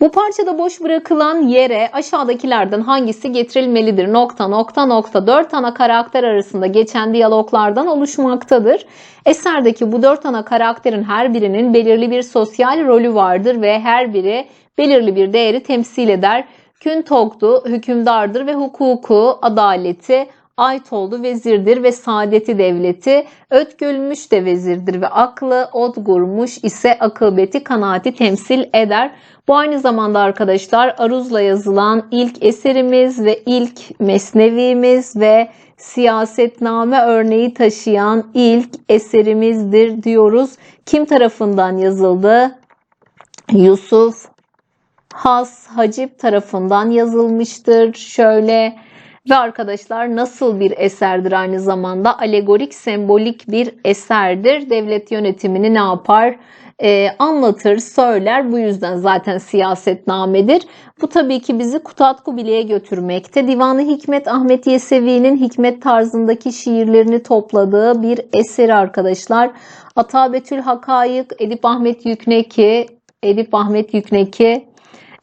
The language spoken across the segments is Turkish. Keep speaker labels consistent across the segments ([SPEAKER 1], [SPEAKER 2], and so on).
[SPEAKER 1] Bu parçada boş bırakılan yere aşağıdakilerden hangisi getirilmelidir? Nokta nokta nokta. Dört ana karakter arasında geçen diyaloglardan oluşmaktadır. Eserdeki bu dört ana karakterin her birinin belirli bir sosyal rolü vardır ve her biri belirli bir değeri temsil eder. Küntoktu hükümdardır ve hukuku, adaleti, Aytoldu vezirdir ve saadeti devleti, Ötgülmüş de vezirdir ve aklı, Odgurmuş ise akıbeti, kanaati temsil eder. Bu aynı zamanda arkadaşlar Aruz'la yazılan ilk eserimiz ve ilk mesnevimiz ve siyasetname örneği taşıyan ilk eserimizdir diyoruz. Kim tarafından yazıldı? Yusuf Has Hacip tarafından yazılmıştır. Şöyle ve arkadaşlar nasıl bir eserdir aynı zamanda? Alegorik, sembolik bir eserdir. Devlet yönetimini ne yapar? Ee, anlatır, söyler. Bu yüzden zaten siyasetnamedir. Bu tabii ki bizi Kutat Kubile'ye götürmekte. Divanı Hikmet Ahmet Yesevi'nin hikmet tarzındaki şiirlerini topladığı bir eseri arkadaşlar. Atabetül Hakayık, Edip Ahmet Yükneki, Edip Ahmet Yükneki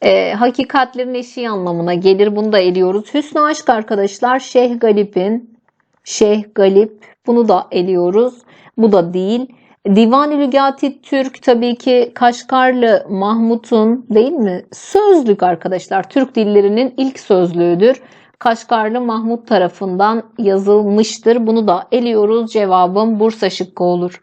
[SPEAKER 1] e, hakikatlerin eşiği anlamına gelir. Bunu da eliyoruz. Hüsnü Aşk arkadaşlar Şeyh Galip'in Şeyh Galip bunu da eliyoruz. Bu da değil. Divan-ı Türk tabii ki Kaşgarlı Mahmut'un değil mi? Sözlük arkadaşlar. Türk dillerinin ilk sözlüğüdür. Kaşgarlı Mahmut tarafından yazılmıştır. Bunu da eliyoruz. Cevabım Bursa şıkkı olur.